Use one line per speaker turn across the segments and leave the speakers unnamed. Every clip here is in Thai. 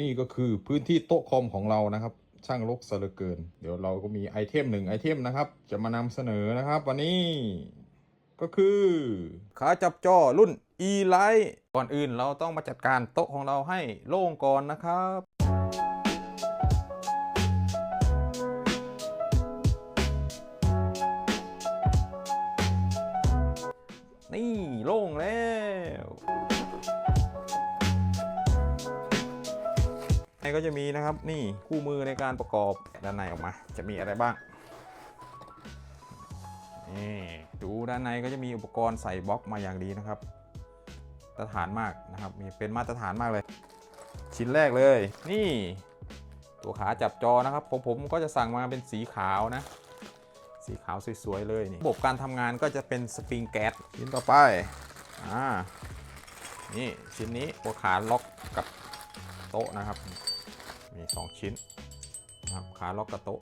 นี่ก็คือพื้นที่โต๊ะคอมของเรานะครับ ช่างรกซะเหลือเกิน เดี๋ยวเราก็มีไอเทมหนึ่งไอเทมนะครับ จะมานำเสนอนะครับ วันนี้ก็คือขาจับจอรุ่น e l i t e ก่อนอื่นเราต้องมาจัดการโต๊ะของเราให้โล่งก่อนนะครับนี่โล่งแล้ว ก็จะมีนะครับ นี่คู่มือในการประกอบด้านในออกมา จะมีอะไรบ้างนี่ดูด้านในก็จะมีอุปกรณ์ใส่บล็อกมาอย่างดีนะครับมาตรฐานมากนะครับมีเป็นมาตรฐานมากเลย ชิ้นแรกเลย นี่ ตัวขาจับจอนะครับผมผมก็จะสั่งมาเป็นสีขาวนะ สีขาวสวยๆเลยนี่ระบบการทำงานก็จะเป็นสปริงแก๊สชิ้นต่อไปอ่านี่ชิ้นนี้ตัวขาล็อกกับโต๊ะนะครับ มี2ชิ้นนะครับขาล็อกกับโต๊ะ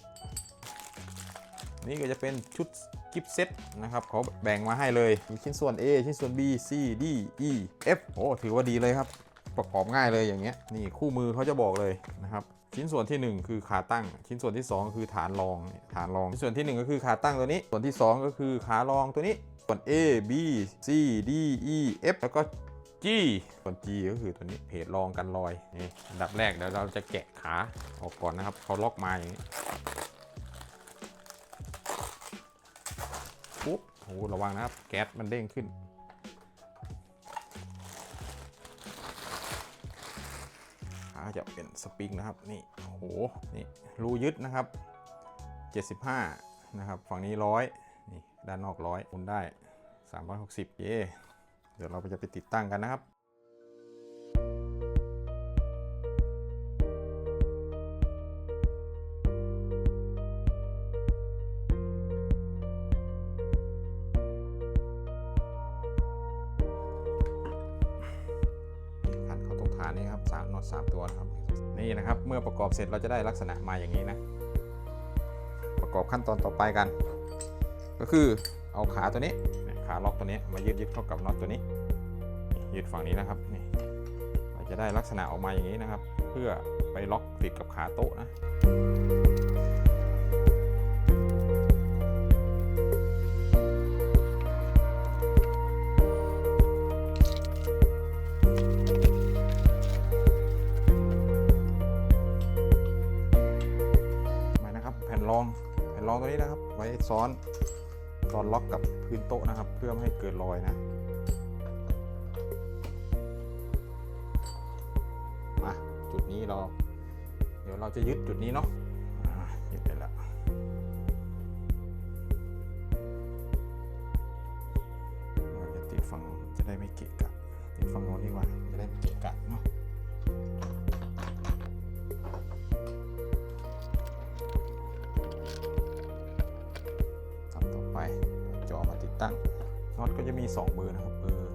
นี่ก็จะเป็นชุดกิฟเซตนะครับเขาแบ่งมาให้เลยมีชิ้นส่วน A ชิ้นส่วน B C D E F โอ้ถือว่าดีเลยครับ ประกอบง่ายเลยอย่างเงี้ยนี่คู่มือเขาจะบอกเลยนะครับชิ้นส่วนที่ 1 คือขาตั้ง ชิ้นส่วนที่ 2 คือฐานรองฐานรอง ชิ้นส่วนที่ 1 ก็คือขาตั้งตัวนี้ ส่วนที่ 2 ก็คือขารองตัวนี้ ส่วน A B C D E F แล้วก็ G ส่วน G ก็คือตัวนี้เพจรองกันรอยนี่อันดับแรกเดี๋ยวเราจะแกะขาออกก่อนนะครับเขาล็อกมาอย่างนี้ปุ๊บโอ้ระวังนะครับ แก๊สมันเด้งขึ้นขาจะเป็นสปริงนะครับนี่โอ้โหนี่รูยึดนะครับ 75 นะครับ ฝั่งนี้ร้อยนี่ด้านนอกร้อยหมุนได้ 360 เย่ เดี๋ยวเราจะไปติดตั้งกันนะครับขันเข้าตรงฐานนี้ครับสามน็อตสามตัวนะครับนี่นะครับ เมื่อประกอบเสร็จเราจะได้ลักษณะมาอย่างนี้นะ ประกอบขั้นตอนต่อไปกัน ก็คือเอาขาตัวนี้น ขาล็อกตัวนี้มายึดยึดเข้ากับน็อตตัวนี้ยึดฝั่งนี้นะครับนี่เราจะได้ลักษณะออกมาอย่างนี้นะครับ เพื่อไปล็อกติดกับขาโต๊ะนะมานะครับแผ่นรองแผ่นรองตัวนี้นะครับ ไว้ซ้อน ตอนล็อกกับพื้นโต๊ะนะครับ เพื่อไม่ให้เกิดรอยนะมาจุดนี้เรา เดี๋ยวเราจะยึดจุดนี้เนาะยึดได้แล้วเราจะติดฝั่งจะได้ไม่เกะกะติดฝั่งโน้นดีกว่าจะได้ไม่เกะกะเนาะ ตั้งน็อตก็จะมี 2 เบอร์นะครับเบอร์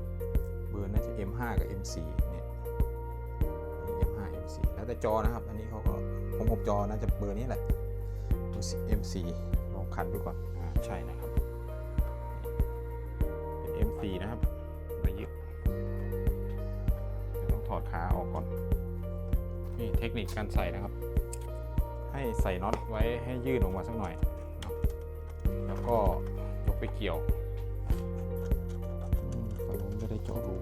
เบอร์น่าจะ M5 กับ M4 เนี่ย M5 M4 แล้วแต่จอนะครับ อันนี้เขาก็ผมผมจอน่าจะเบอร์นี้แหละ M4 ลองคันดูก่อนอ่าใช่นะครับ เป็น M4 นะครับมายึดเดี๋ยวต้องถอดขาออกก่อนนี่เทคนิคการใส่นะครับ ให้ใส่น็อตไว้ให้ยืดออกมาสักหน่อย แล้วก็ยกไปเกี่ยว จาะรู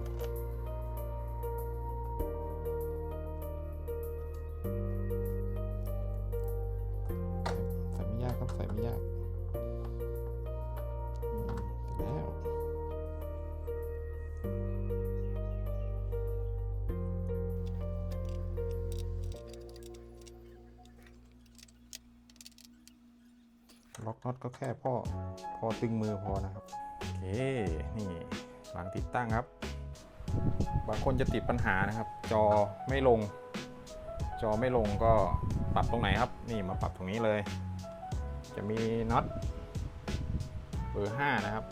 ใส่ไม่ยากครับใส่ไม่ยากเสร็จแล้วล็อกน็อตก็แค่พ่อพอตึงมือพอนะครับ โอเค นี่ หลังติดตั้งครับ บางคนจะติดปัญหานะครับ จอไม่ลง จอไม่ลงก็ปรับตรงไหนครับ นี่มาปรับตรงนี้เลย จะมีน็อตเบอร์5นะครับ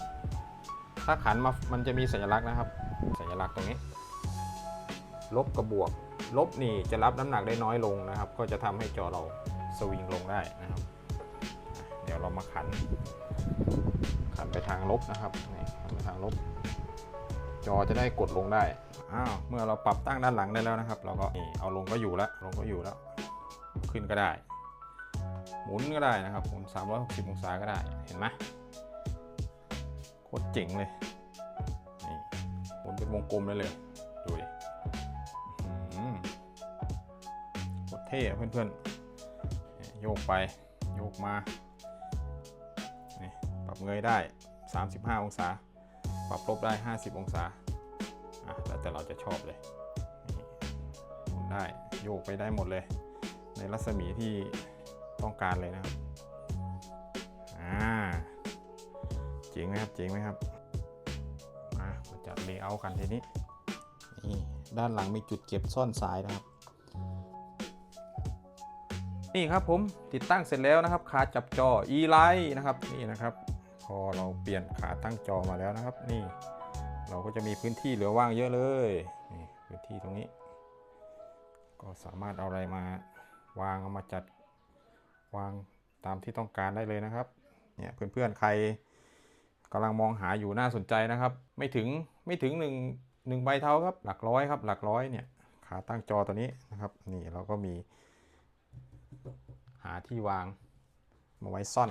ถ้าขันมามันจะมีสัญลักษณ์นะครับ สัญลักษณ์ตรงนี้ ลบกับบวก ลบนี่จะรับน้ำหนักได้น้อยลงนะครับ ก็จะทำให้จอเราสวิงลงได้นะครับ เดี๋ยวเรามาขัน ขันไปทางลบนะครับนี่ขันไปทางลบ จอจะได้กดลงได้อ้าวเมื่อเราปรับตั้งด้านหลังได้แล้วนะครับ เราก็นี่เอาลงก็อยู่แล้วลงก็อยู่แล้ว ขึ้นก็ได้ หมุนก็ได้นะครับหมุน 360 องศาก็ได้เห็นไหมโคตรเจ๋งเลยนี่หมุนเป็นวงกลมเลยเลยดูดิโคตรเท่เพื่อนๆโยกไปโยกมา ปรับเงยได้ 35 องศา ปรับลบได้ 50 องศาอะแล้วแต่เราจะชอบเลยหมุนได้โยกไปได้หมดเลย ในรัศมีที่ต้องการเลยนะครับอ่าเจ๋งไหมครับเจ๋งไหมครับมามาจัดเลเยอร์กันทีนี้นี่ด้านหลังมีจุดเก็บซ่อนสายนะครับ นี่ครับผมติดตั้งเสร็จแล้วนะครับ ขาจับจอ e-line นะครับนี่นะครับ อเราเปลี่ยนขาตั้งจอมาแล้วนะครับ นี่ เราก็จะมีพื้นที่เหลือว่างเยอะเลยนี่พื้นที่ตรงนี้ ก็สามารถเอาอะไรมาวางเอามาจัดวางตามที่ต้องการได้เลยนะครับเนี่ยเพื่อนๆใครกำลังมองหาอยู่น่าสนใจนะครับ ไม่ถึงไม่ถึงหนึ่งหนึ่งใบเท้าครับ หลักร้อยครับ หลักร้อยเนี่ยขาตั้งจอตัวนี้นะครับ นี่เราก็มี หาที่วางมาไว้ซ่อน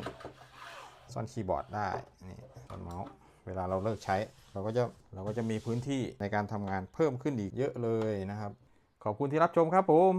ซ่อนคีย์บอร์ดได้นี่ซ่อนเมาส์เวลาเราเลิกใช้ เราก็จะเราก็จะมีพื้นที่ในการทำงานเพิ่มขึ้นอีกเยอะเลยนะครับ ขอบคุณที่รับชมครับผม